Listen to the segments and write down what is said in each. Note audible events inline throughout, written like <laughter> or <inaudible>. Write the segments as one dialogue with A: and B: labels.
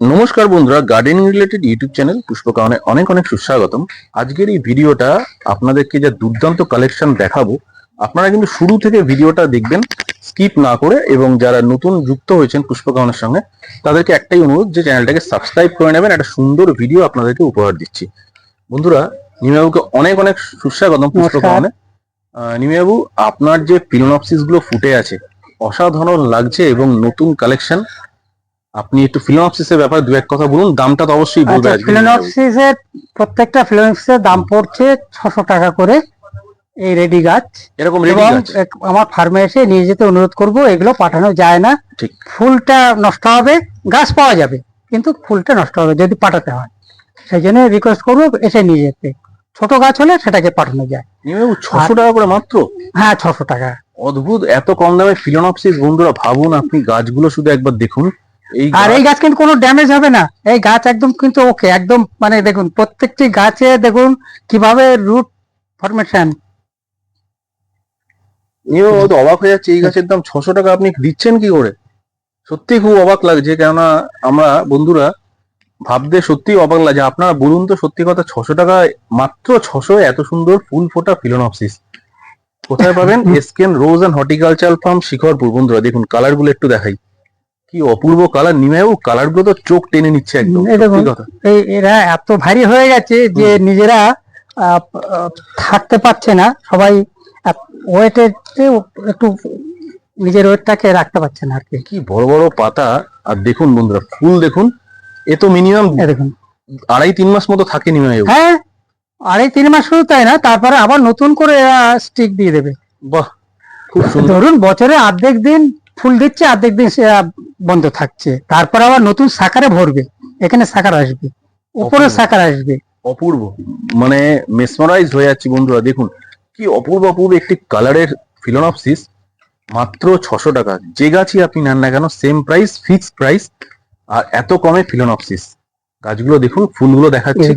A: নমস্কার বন্ধুরা gardening related YouTube channel পুষ্পকাহনে অনেক অনেক সুস্বাগতম। আজকের এই ভিডিওটা আপনাদেরকে যা দুর্দান্ত কালেকশন দেখাবো আপনারা কিন্তু শুরু থেকে ভিডিওটা দেখবেন স্কিপ না করে এবং যারা নতুন যুক্ত হয়েছেন পুষ্পকাহনের সঙ্গে তাদেরকে একটাই অনুরোধ যে চ্যানেলটাকে সাবস্ক্রাইব করে নেবেন একটা সুন্দর ভিডিও আপনাদেরকে উপহার দিচ্ছি। বন্ধুরা নিমিয়াবুকে অনেক অনেক সুস্বাগতম পুষ্পকাহনে নিমিয়াবু আপনার যে ফিলোনপসিসগুলো ফুটে আছে অসাধারণ লাগছে এবং নতুন কালেকশন আপনি একটু ফিলোনপসিসের ব্যাপারে দু এক কথা বলুন দামটা তো অবশ্যই বলবেন
B: আচ্ছা ফিলোনপসিসের প্রত্যেকটা ফিলোনপসিসের দাম পড়ছে ছশো টাকা করে এই রেডি গাছ।
A: এরকম রেডি গাছ?
B: আমার ফার্মে এসে নিয়ে যেতে অনুরোধ করব এগুলো পাঠানো যায় না।
A: ঠিক।
B: ফুলটা নষ্ট হবে গাছ পাওয়া যাবে কিন্তু ফুলটা নষ্ট হবে যদি পাঠাতে হয়। সেই জন্য রিকোয়েস্ট করব এসে নিয়ে যেতে। ছোট গাছ হলে সেটাকে পাঠানো যায়।
A: ছশো টাকা করে মাত্র?
B: হ্যাঁ ছশো টাকা।
A: অদ্ভুত এত কম দামে ফিলোনপসিস বন্ধুরা ভাবুন আপনি গাছগুলো শুধু একবার দেখুন।
B: আর এই
A: গাছ-
B: কিন্তু কোনো ড্যামেজ হবে না। এই গাছ একদম কিন্তু ওকে একদম মানে দেখুন প্রত্যেকটি গাছে দেখুন কীভাবে রুট ফরমেশন
A: নিমেবু তো অবাক হয়ে যাচ্ছে এই গাছের দাম ছশো টাকা আপনি দিচ্ছেন কি করে? সত্যি খুব অবাক লাগছে কেননা আমরা বন্ধুরা ভাবতে সত্যি অবাক লাগছে। আপনারা বলুন তো সত্যি কথা ছশো টাকায় মাত্র ছশো এত সুন্দর ফুল ফোটা ফিলোনপসিস। কোথায় পাবেন? <laughs> S K N rose and horticulture farm Shikharpur. বন্ধুরা দেখুন কালারগুলো একটু দেখাই। কি অপূর্ব কালার নিমেও কালারগুলো তো চোখ টেনে নিচ্ছে একদম
B: এরা এত ভারী হয়ে গেছে যে নিজেরা থাকতে পারছে না সবাই ওয়েটে একটু নিজের ওয়েটটাকে রাখতে পারছে না আর কি।
A: কি বড় বড় পাতা আর দেখুন বন্ধুরা ফুল দেখুন এ তো মিনিমাম
B: দেখুন।
A: আড়াই তিন মাস মতো থাকে নিমেও
B: হ্যাঁ আড়াই তিন মাস শুধু তাই না তারপরে আবার নতুন করে স্টিক দিয়ে দেবে।
A: বাহ খুব সুন্দর।
B: ধরুন বছরে অর্ধেক দিন ফুল দিচ্ছে অর্ধেক দিন সে বন্ধ থাকছে। তারপর আবার নতুন সাকারে ভরবে। এখানে সাকার আসবে। উপরে। সাকার আসবে।
A: অপূর্ব। মানে মেসমারাইজ হয়ে যাচ্ছে বন্ধুরা দেখুন। কি অপূর্ব অপূর্ব একটি কালারের ফিলোনপসিস মাত্র ছশো টাকা। যে গাছই আপনি নেন না কেন সেম প্রাইস ফিক্সড প্রাইস আর এত কমে ফিলোনপসিস গাছগুলো দেখুন ফুলগুলো দেখাচ্ছে।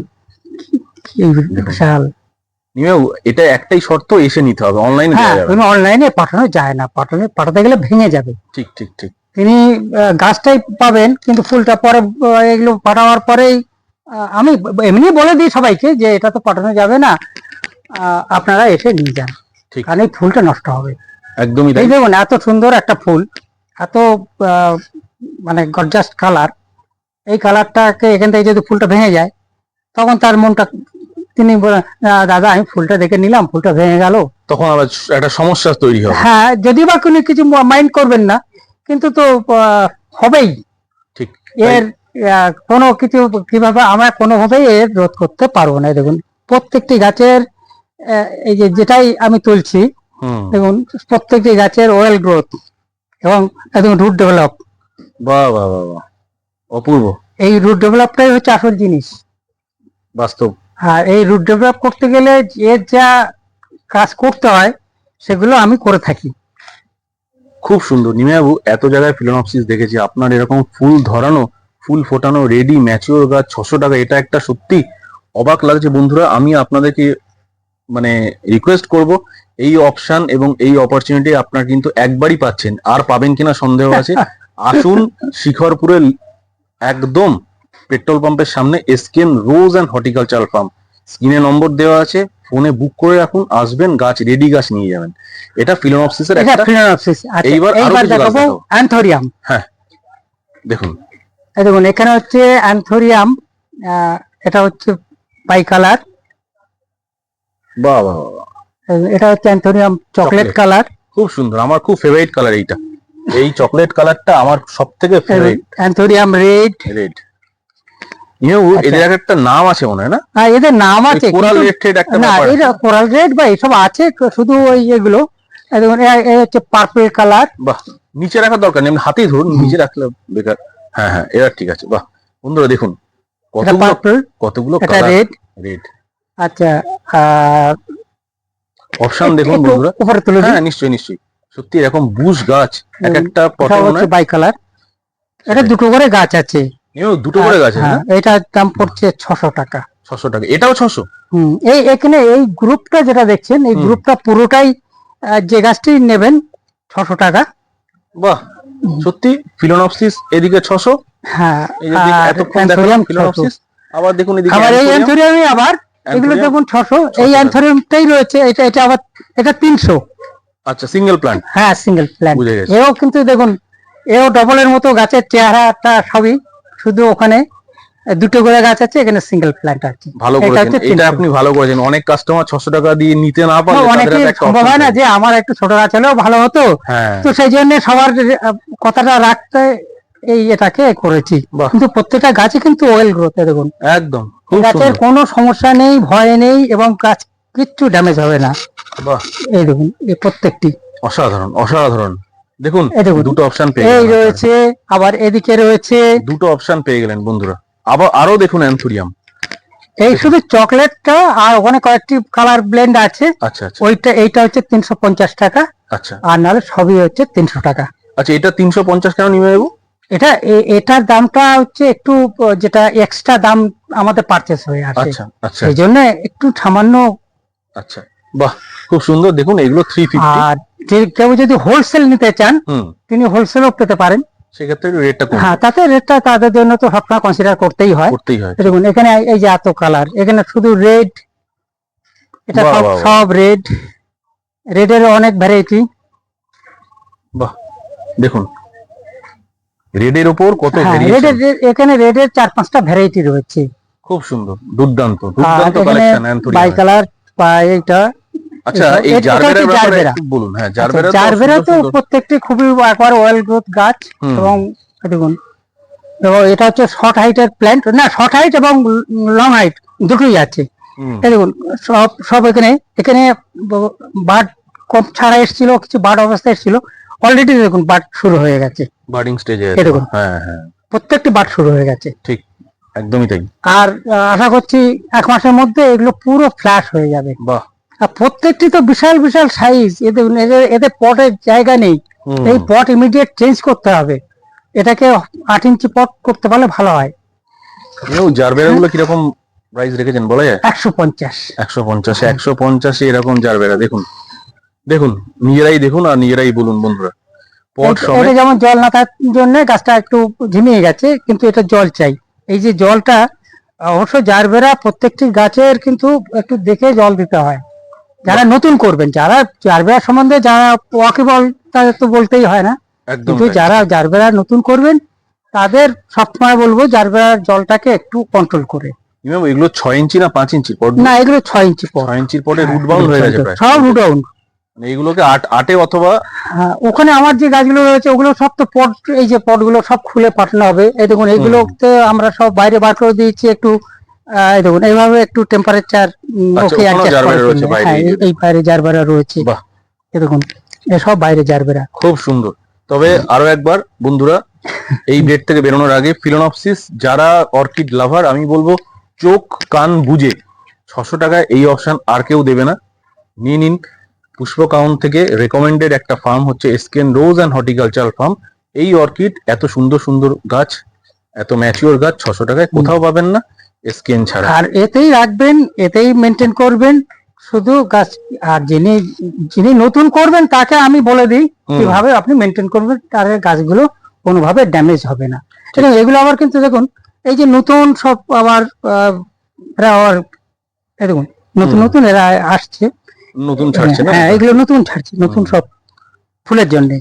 B: বিশাল।
A: নিমেও এটা একটাই শর্ত এসে নিতে হবে অনলাইনে
B: হ্যাঁ
A: দেওয়া
B: অনলাইনে পাঠানো যায় না পাঠানো পাঠাতে গেলে ভেঙে যাবে।
A: ঠিক ঠিক ঠিক।
B: তিনি গাছটাই পাবেন কিন্তু ফুলটা পরে এগুলো পাঠানোর পরেই আমি এমনি বলে দিই সবাইকে যে এটা তো পাঠানো যাবে না আপনারা এসে নিয়ে যান।
A: ঠিক।
B: কারণ এই ফুলটা নষ্ট হবে।
A: একদমই তাই।
B: এই দেখুন এত সুন্দর একটা ফুল এত মানে গর্জাস কালার এই কালারটাকে এখান থেকে যদি ফুলটা ভেঙে যায় তখন তার মনটা তিনি বলেন দাদা আমি ফুলটা দেখে নিলাম ফুলটা ভেঙে গেল।
A: তখন আবার একটা সমস্যা তৈরি হবে।
B: হ্যাঁ যদি বা কোনো কিছু মাইন্ড করবেন না কিন্তু তো হবেই।
A: ঠিক
B: এর কোনো কিছু কীভাবে আমরা কোনোভাবেই এর রোধ করতে পারব না। দেখুন প্রত্যেকটি গাছের এই যে যেটাই আমি তুলছি দেখুন প্রত্যেকটি গাছের ওয়েল গ্রোথ এবং একদম রুট ডেভেলপ
A: বাহ বাহ বাহ অপূর্ব।
B: এই রুট ডেভেলপটাই হচ্ছে আসল জিনিস।
A: বাস্তব।
B: আর এই রুট ডেভেলপ করতে গেলে এর যা কাজ করতে হয় সেগুলো আমি করে থাকি।
A: খুব সুন্দর। নিমেবাবু এত জায়গায় ফিলোনপসিস দেখেছি। আপনার এরকম ফুল ধরানো ফুল ফোটানো রেডি ম্যাচিওর গাছ ছশো টাকা এটা একটা সত্যি অবাক লাগছে। বন্ধুরা আমি আপনাদেরকে মানে রিকোয়েস্ট করব এই অপশন এবং এই অপরচুনিটি আপনার কিন্তু একবারই পাচ্ছেন। আর পাবেন কিনা সন্দেহ আছে? <laughs> আসুন শিখরপুরে একদম পেট্রোল পাম্পের সামনে S K N rose and horticulture farm. স্ক্রিনে নম্বর দেওয়া আছে ফোনে বুক করে রাখুন আসবেন গাছ রেডি গাছ নিয়ে যাবেন। এটা ফিলোনপসিসের একটা
B: ফিলোনপসিস আচ্ছা
A: এইবার
B: এইবার দেখাবো। অ্যান্থোরিয়াম।
A: দেখুন।
B: এই দেখুন এখানে হচ্ছে অ্যান্থোরিয়াম এটা হচ্ছে বাই কালার।
A: বাহ বাহ বাহ, বাহ।
B: এটা হচ্ছে অ্যান্থোরিয়াম চকলেট কালার।
A: খুব সুন্দর আমার খুব ফেভারিট কালার এইটা। এই চকলেট কালারটা আমার সব থেকে ফেভারিট
B: অ্যান্থোরিয়াম রেড।
A: রেড। ইউ
B: আচ্ছা।
A: এদের একটা নাম আছে মনে হয় না?
B: আর এদের নাম আছে
A: কোরাল রেড একটা
B: না এটা কোরাল রেড বা এসব আছে শুধু ওই এগুলো। হচ্ছে পার্পল কালার
A: বাহ নিচে দরকার নেই হাতেই ধরুন নিচে রাখলে বেকার। হ্যাঁ হ্যাঁ ঠিক আছে বাহ। বন্ধুরা দেখুন কতগুলো
B: রেড
A: রেড
B: আচ্ছা
A: অপশন দেখুন
B: একটু
A: বন্ধুরা।
B: উপরে তুলে
A: হ্যাঁ নিশ্চয়ই নিশ্চয়ই। সত্যি এরকম বুশ গাছ এক একটা মনে হয়
B: বাই কালার এটা দুটো করে গাছ আছে।
A: দুটো করে গাছ
B: হ্যাঁ এটার দাম পড়ছে ছশো টাকা।
A: ছশো টাকা। এটাও ছশো?
B: হুম এই এখানে এই গ্রুপটা যেটা দেখছেন এই গ্রুপটা পুরোটাই যে গাছটি নেবেন ছশো টাকা।
A: বাহ সত্যি? ফিলোনপসিস এদিকে ছশো?
B: হ্যাঁ
A: এতক্ষণ দেখালাম ফিলোনপসিস আবার দেখুন এদিকে
B: আবার এই অ্যান্থোরিয়ামই আবার এগুলো দেখুন ছশো। এই
A: 600
B: অ্যান্থোরিয়ামটাই রয়েছে এটা এটা আবার এটা তিনশো।
A: আচ্ছা সিঙ্গেল প্ল্যান্ট
B: হ্যাঁ সিঙ্গেল প্ল্যান্ট এও কিন্তু দেখুন এও ডবলের মতো গাছের চেহারাটা সবই। শুধু ওখানে দুটো করে গাছ আছে এখানে সিঙ্গেল প্ল্যান্ট আছে।
A: ভালো করেছেন। এটা আপনি ভালো করেছেন। অনেক কাস্টমার ছশো টাকা দিয়ে নিতে না তাদের
B: অনেকে সম্ভব হয় না যে আমার একটু ছোট গাছ হলেও ভালো হতো।
A: হ্যাঁ।
B: তো সেই জন্য সবার কথাটা রাখতে এই এটাকে করেছি। কিন্তু প্রত্যেকটা গাছে কিন্তু ওয়েল গ্রোথ দেখুন।
A: একদম
B: গাছের কোনো সমস্যা নেই ভয় নেই এবং গাছ কিচ্ছু ড্যামেজ হবে না।
A: বাহ।
B: এই দেখুন এই প্রত্যেকটি।
A: অসাধারণ অসাধারণ। দেখুন
B: এই দেখুন।
A: দুটো অপশন পেয়ে
B: এই রয়েছে আবার এদিকে রয়েছে।
A: দুটো অপশন পেয়ে গেলেন বন্ধুরা। আবার আরও দেখুন অ্যান্থুরিয়াম
B: এই শুধু চকলেটটা আর ওখানে কয়েকটি কালার ব্লেন্ড আছে।
A: আচ্ছা আচ্ছা।
B: ওইটা এইটা হচ্ছে তিনশো পঞ্চাশ টাকা।
A: আচ্ছা।
B: আর নাহলে সবই হচ্ছে তিনশো টাকা।
A: আচ্ছা এটা তিনশো পঞ্চাশ কেন নিয়ে যাব
B: এটা এটার দামটা হচ্ছে একটু যেটা এক্সট্রা দাম আমাদের পারচেস হয়ে আছে।
A: আচ্ছা আচ্ছা।
B: সেই জন্য একটু সামান্য
A: আচ্ছা। বাহ খুব সুন্দর। দেখুন এগুলো থ্রি ফিফটি
B: আর যে কেউ যদি হোলসেল নিতে চান তিনি হোলসেলও পেতে পারেন।
A: সেক্ষেত্রে রেটটা কম।
B: হ্যাঁ তাতে রেটটা তাদের জন্য তো সবসময় কনসিডার করতেই হয়।
A: করতেই হয়।
B: দেখুন এখানে এই যে এত কালার এখানে শুধু রেড এটা সব রেড রেডের অনেক ভ্যারাইটি
A: বাহ দেখুন রেডের কত
B: হ্যাঁ রেডের এখানে রেডের চার পাঁচটা ভ্যারাইটি রয়েছে।
A: খুব সুন্দর দুর্দান্ত দুর্দান্ত কালেকশন
B: বাই কালার বা এইটা
A: আচ্ছা এই জারবেরার ব্যাপারে বলুন। হ্যাঁ জারবেরা
B: জারবেরা তো
A: সুন্দর সুন্দর।
B: প্রত্যেকটি খুবই একবার ওয়েল গ্রোথ গাছ এবং দেখুন এটা হচ্ছে শর্ট হাইটের প্ল্যান্ট না শর্ট হাইট এবং লং হাইট দুটোই আছে। দেখুন সব সব এখানে এখানে বার্ড কম ছাড়া এসেছিল কিছু বার্ড অবস্থা এসেছিল। অলরেডি দেখুন বার্ড শুরু হয়ে গেছে।
A: বার্ডিং স্টেজে
B: দেখুন।
A: হ্যাঁ হ্যাঁ।
B: প্রত্যেকটি বার্ড শুরু হয়ে গেছে।
A: ঠিক একদমই তাই।
B: আর আশা করছি এক মাসের মধ্যে এগুলো পুরো ফ্ল্যাশ হয়ে যাবে।
A: বাহ
B: প্রত্যেকটি তো বিশাল বিশাল সাইজ এদের এদের এদের পটের জায়গা নেই। এই পট ইমিডিয়েট চেঞ্জ করতে হবে। এটাকে আট ইঞ্চি পট করতে পারলে ভালো হয়।
A: জারবেরা গুলো কীরকম প্রাইস রেখেছেন? বলা যায়?
B: একশো পঞ্চাশ।
A: একশো পঞ্চাশে একশো পঞ্চাশে এরকম জারবেরা। দেখুন দেখুন নিজেরাই দেখুন আর নিজেরাই বলুন বন্ধুরা। পট
B: এটা যেমন জল না থাকার জন্য গাছটা একটু ঝিমিয়ে গেছে কিন্তু এটা জল চাই। এই যে জলটা অবশ্য জারবেরা প্রত্যেকটি গাছের কিন্তু একটু দেখে জল দিতে হয়। যারা নতুন করবেন যারা জারবেরা সম্বন্ধে যারা ওয়াকিবল তাদের তো বলতেই হয় না। কিন্তু যারা জারবেরা নতুন করবেন তাদের সবসময় বলব জারবেরার জলটাকে একটু কন্ট্রোল করে।
A: ইমাম, এগুলো ছয় ইঞ্চি না পাঁচ ইঞ্চি পট
B: না এগুলো ছয় ইঞ্চি পট
A: ছয় ইঞ্চির পটে রুট বাউন্ড হয়ে গেছে প্রায়।
B: সব রুট ডাউন
A: মানে এগুলোকে আট আটে অথবা
B: হ্যাঁ, ওখানে আমার যে গাছগুলো রয়েছে ওগুলো সব তো পট এই যে পটগুলো সব খুলে পাঠানো হবে। এই দেখুন এইগুলোতে আমরা সব বাইরে বার করে দিয়েছি একটু এই দেখুন এইভাবে একটু টেম্পারেচার
A: আচ্ছা,
B: ওকে হ্যাঁ,
A: এই
B: এই- বাইরে জারবেরা রয়েছে।
A: বাহ।
B: এই দেখুন এসব বাইরে জারবেরা
A: খুব সুন্দর। তবে আরও একবার বন্ধুরা এই ব্রেড থেকে বেরোনোর আগে ফিলোনপসিস যারা অর্কিড লাভার আমি বলব চোখ কান বুঝে ছশো টাকায় এই অপশন আর কেউ দেবে না। নিয়ে নিন পুষ্পকাউন থেকে রেকমেন্ডেড একটা ফার্ম হচ্ছে S K N rose and horticulture farm এই অর্কিড এত সুন্দর সুন্দর গাছ এত ম্যাচিওর গাছ ছশো টাকায় কোথাও পাবেন না। এসকেন ছাড়া।
B: আর এতেই রাখবেন এতেই মেনটেন করবেন শুধু গাছ আর যিনি যিনি নতুন করবেন তাকে আমি বলে দিই। কীভাবে আপনি মেনটেন করবেন তার গাছগুলো কোনোভাবে ড্যামেজ হবে না। এবং এগুলো আবার কিন্তু দেখুন এই যে নতুন সব আবার আবার এই দেখুন নতুন নতুন এরা আসছে।
A: নতুন ছাড়ছে
B: হ্যাঁ এগুলো নতুন ছাড়ছে নতুন সব ফুলের জন্য।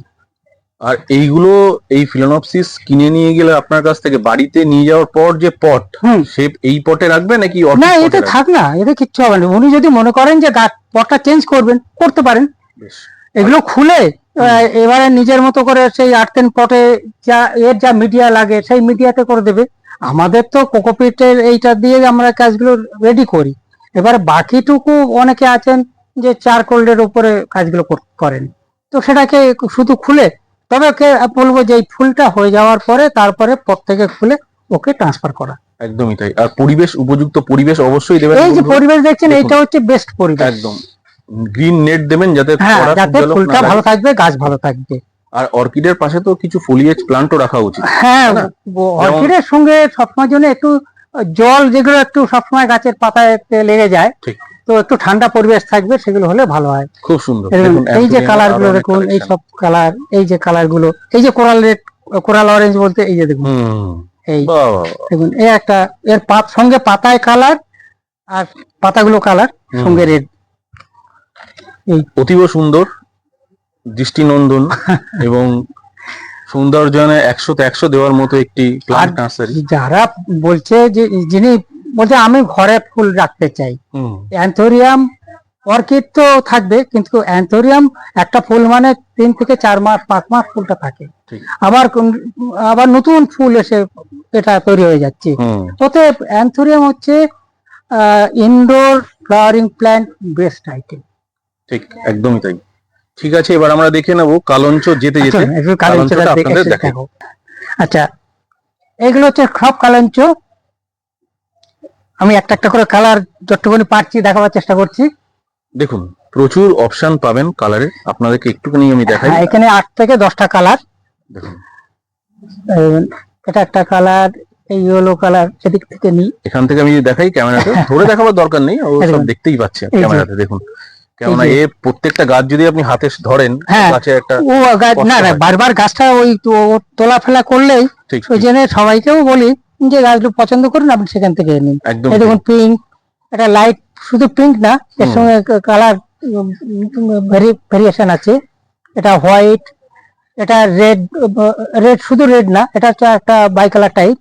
A: আর এইগুলো এই ফিলোনপসিস কিনে নিয়ে গেলে আপনার কাছ থেকে বাড়িতে নিয়ে যাওয়ার পর যে পট
B: হুম।
A: সে এই পটে রাখবে নাকি
B: না
A: orchid pot এ
B: এতে থাক না এতে কিচ্ছু হবে না। উনি যদি মনে করেন যে পটটা চেঞ্জ করবেন করতে পারেন। এগুলো খুলে এবারে নিজের মতো করে সেই আর্টেন পটে যা এর যা মিডিয়া লাগে সেই মিডিয়াতে করে দেবে। আমাদের তো কোকোপিটের এইটা দিয়ে আমরা কাজগুলো রেডি করি। এবার বাকিটুকু অনেকে আছেন যে চারকোলের উপরে কাজগুলো কর- করেন। তো সেটাকে শুধু খুলে তবে ওকে বলব যে এই ফুলটা হয়ে যাওয়ার পরে তারপরে পট থেকে খুলে ওকে ট্রান্সফার করা।
A: একদমই তাই। আর পরিবেশ উপযুক্ত পরিবেশ অবশ্যই দেবেন
B: এই যে পরিবেশ দেখছেন। এইটা হচ্ছে বেস্ট পরিবেশ।
A: একদম। গ্রিন নেট দেবেন যাতে
B: হ্যাঁ যাতে ফুলটা ভালো থাকবে গাছ ভালো থাকবে।
A: আর অর্কিডের পাশে তো কিছু ফোলিয়েজ প্লান্টও রাখা উচিত।
B: হ্যাঁ অর্কিডের সঙ্গে সবসময় জন্য একটু জল যেগুলো একটু সবসময় গাছের পাতায় লেগে যায়
A: ঠিক।
B: তো একটু ঠান্ডা পরিবেশ থাকবে সেগুলো হলে ভালো হয়।
A: খুব সুন্দর। দেখুন,
B: এই যে
A: কালারগুলো
B: দেখুন এই সব কালার এই যে কালারগুলো এই যে কোরাল রেড কোরাল অরেঞ্জ বলতে এই যে দেখুন এই। দেখুন এই একটা এর পাত সঙ্গে পাতায় কালার আর পাতাগুলো কালার সঙ্গে রেড এই।
A: অতীব সুন্দর দৃষ্টিনন্দন <laughs> এবং সৌন্দর্যনে একশোতে একশো দেওয়ার মতো একটি প্লান্ট নার্সারি
B: যারা বলছে যে যিনি বলছে আমি ঘরে ফুল রাখতে চাই। অ্যান্থোরিয়াম অর্কিড তো থাকবে কিন্তু অ্যান্থোরিয়াম একটা ফুল মানে তিন থেকে চার মাস পাঁচ মাস ফুলটা থাকে। আবার আবার নতুন ফুল এসে এটা তৈরি হয়ে যাচ্ছে। ওতে অ্যান্থোরিয়াম হচ্ছে indoor flowering plant best item
A: ঠিক একদমই তাই। ঠিক আছে এবার আমরা দেখে নেব কালঞ্চ যেতে যেতে।
B: আচ্ছা, কালাঞ্চটা
A: আপনাদের
B: একটু আচ্ছা এগুলো হচ্ছে সব কালাঞ্চ। আমি একটা একটা করে কালার যতটুকুনি পারছি দেখাবার চেষ্টা করছি।
A: দেখুন প্রচুর অপশন পাবেন কালারের আপনাদেরকে একটুখানি আমি দেখাই।
B: হ্যাঁ, এখানে আট থেকে দশটা কালার
A: দেখুন।
B: এটা একটা কালার এই ইয়েলো কালার সেদিক থেকে নিই
A: এখান থেকে আমি দেখাই ক্যামেরাতে। ধরে দেখাবার দরকার নেই ও সব দেখতেই পাচ্ছে ক্যামেরাতে দেখুন। কেননা এ প্রত্যেকটা গাছ যদি আপনি হাতে ধরেন
B: হ্যাঁ।
A: গাছে একটা
B: ও গা-
A: কষ্ট
B: না না বারবার গাছটা ওই তো তোলা ফেলা করলেই
A: ঠিক
B: ওই জন্য সবাইকেও বলি যে গাছগুলো পছন্দ করুন আপনি সেখান থেকে নিন। এই দেখুন পিঙ্ক এটা লাইট শুধু পিঙ্ক না এর সঙ্গে কালার ভেরিয়েশন আছে। এটা হোয়াইট এটা রেড রেড শুধু রেড না এটা হচ্ছে একটা bicolour type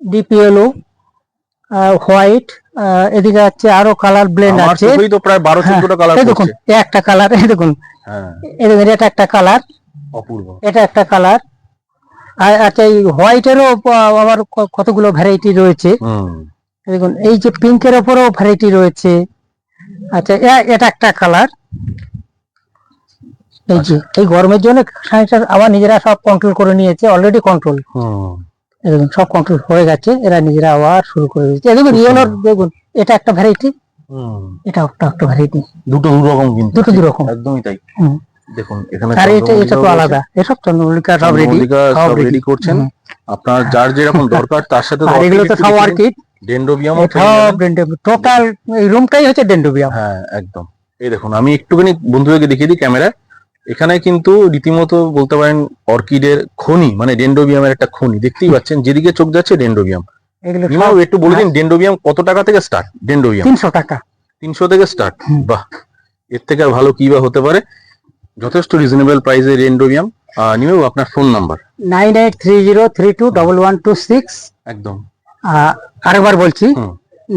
B: deep yellow white এদিকে আছে আরও কালার ব্লেন্ড আছে।
A: চোখেই তো প্রায় বারো
B: হ্যাঁ,
A: চোদ্দটা কালার
B: দেখুন একটা কালার এই দেখুন।
A: হ্যাঁ।
B: এই দেখুন এটা একটা কালার
A: অপূর্ব।
B: এটা একটা কালার আচ্ছা এই হোয়াইটেরও আবার কতগুলো ভ্যারাইটি রয়েছে। দেখুন এই যে পিঙ্কের ওপরও ভ্যারাইটি রয়েছে। আচ্ছা এটা একটা কালার এই যে এই গরমের জন্য সাইন্সটা আবার নিজেরা সব কন্ট্রোল করে নিয়েছে অলরেডি কন্ট্রোল
A: হুম।
B: দেখুন সব কন্ট্রোল হয়ে গেছে এরা নিজেরা আবার শুরু করে দিয়েছে। দেখুন ইয়েলোর দেখুন এটা একটা ভ্যারাইটি
A: হুম।
B: এটা একটা একটা ভ্যারাইটি
A: দুটো দু রকম কিন্তু
B: দুটো দু রকম
A: একদমই তাই।
B: হুম।
A: দেখুন এখানে
B: আর এটা এটা তো আলাদা। এসব চন্দ্রমল্লিকা সব রেডি সব
A: রেডি করছেন। আপনার যার যেরকম দরকার তার সাথে
B: আর এগুলো তো সব অর্কিড।
A: ডেন্ড্রোবিয়াম
B: সব ডেন্ডোবিয়াম টোটাল এই রুমটাই হচ্ছে ডেন্ডোবিয়াম
A: হ্যাঁ একদম। এই দেখুন আমি একটুখানি বন্ধুদেরকে দেখিয়ে দিই ক্যামেরা এখানে কিন্তু রীতিমতো বলতে পারেন অর্কিডের খনি মানে ডেন্ডোবিয়ামের একটা খনি দেখতেই পাচ্ছেন যেদিকে চোখ যাচ্ছে ডেন্ডোবিয়াম
B: এগুলো
A: একটু বলে দিন ডেন্ডোবিয়াম কত টাকা থেকে স্টার্ট ডেন্ডোবিয়াম
B: তিনশো টাকা।
A: তিনশো থেকে স্টার্ট বাহ। এর থেকে আর ভালো কি বা হতে পারে? যথেষ্ট রিজনেবল প্রাইসে ডেন্ডোবিয়াম নিমেও আপনার phone number
B: nine eight three zero three two double one two six
A: একদম।
B: আরেকবার বলছি।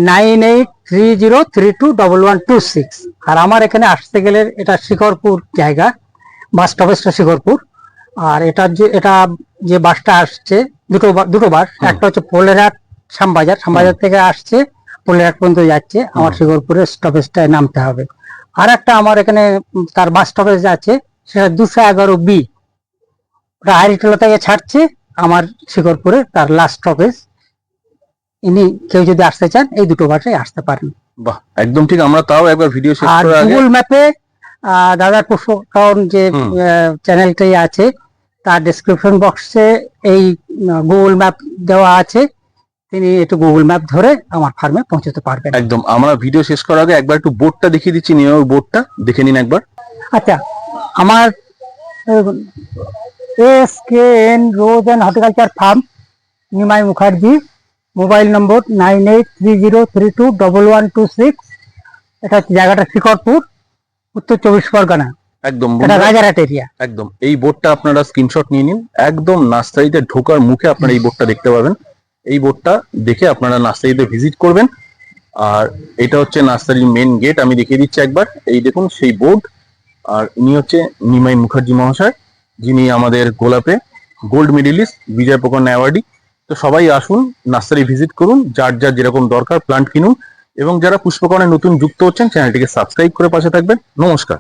B: Nine eight three zero three two double one two six আর আমার এখানে আসতে গেলে এটা শিকরপুর জায়গা বাস স্টপেজটা শিকরপুর আর এটা যে এটা যে বাসটা আসছে দুটো দুটো বাস একটা হচ্ছে পোলেরহাট শ্যামবাজার। শ্যামবাজার থেকে আসছে পোলেরহাট পর্যন্ত যাচ্ছে। আমার। শিকরপুরের স্টপেজটায় নামতে হবে। আর একটা আমার এখানে তার বাস স্টপেজ আছে সেটা দুশো এগারো বি ওটা আইরিটোলা থেকে ছাড়ছে আমার শিকরপুরে তার লাস্ট স্টপেজ ইনি কেউ যদি আসতে চান এই দুটো বাসে আসতে পারেন।
A: বাহ একদম ঠিক আমরা তাও একবার ভিডিও শেষ
B: আর
A: করার আগে।
B: গুগল ম্যাপে দাদার পুষ্পকরণ যে। চ্যানেলটাই আছে তার ডেসক্রিপশন বক্সে এই গুগল ম্যাপ দেওয়া আছে। তিনি একটু গুগল ম্যাপ ধরে আমার ফার্মে পৌঁছতে পারবেন।
A: একদম আমরা ভিডিও শেষ করার আগে একবার একটু বোর্ডটা দেখিয়ে দিচ্ছি নিয়মের বোর্ডটা দেখে নিন একবার।
B: আচ্ছা আমার S K N rose and horticulture farm Nimai Mukherjee mobile number nine eight three zero three two double one two six. এটা হচ্ছে জায়গাটা শিকরপুর উত্তর চব্বিশ পরগনা।
A: একদম
B: এটা রাজারহাট এরিয়া
A: একদম এই বোর্ডটা আপনারা স্ক্রিনশট নিয়ে নিন। একদম নার্সারিতে ঢোকার মুখে আপনারা এই বোর্ডটা দেখতে পাবেন। এই বোর্ডটা দেখে আপনারা নার্সারিতে ভিজিট করবেন। আর এটা হচ্ছে নার্সারির মেন গেট, আমি দেখিয়ে দিচ্ছি একবার। এই দেখুন, সেই বোর্ড। আর ইনি হচ্ছে নিমাই মুখার্জি মহাশয়, যিনি আমাদের গোলাপে গোল্ড মেডেলিস্ট, বিজয় প্রকরণ অ্যাওয়ার্ডি তো সবাই আসুন, নার্সারি ভিজিট করুন, যার যার যেরকম দরকার প্লান্ট কিনুন। এবং যারা পুষ্পকরণে নতুন যুক্ত হচ্ছেন, চ্যানেলটিকে সাবস্ক্রাইব করে পাশে থাকবেন। নমস্কার।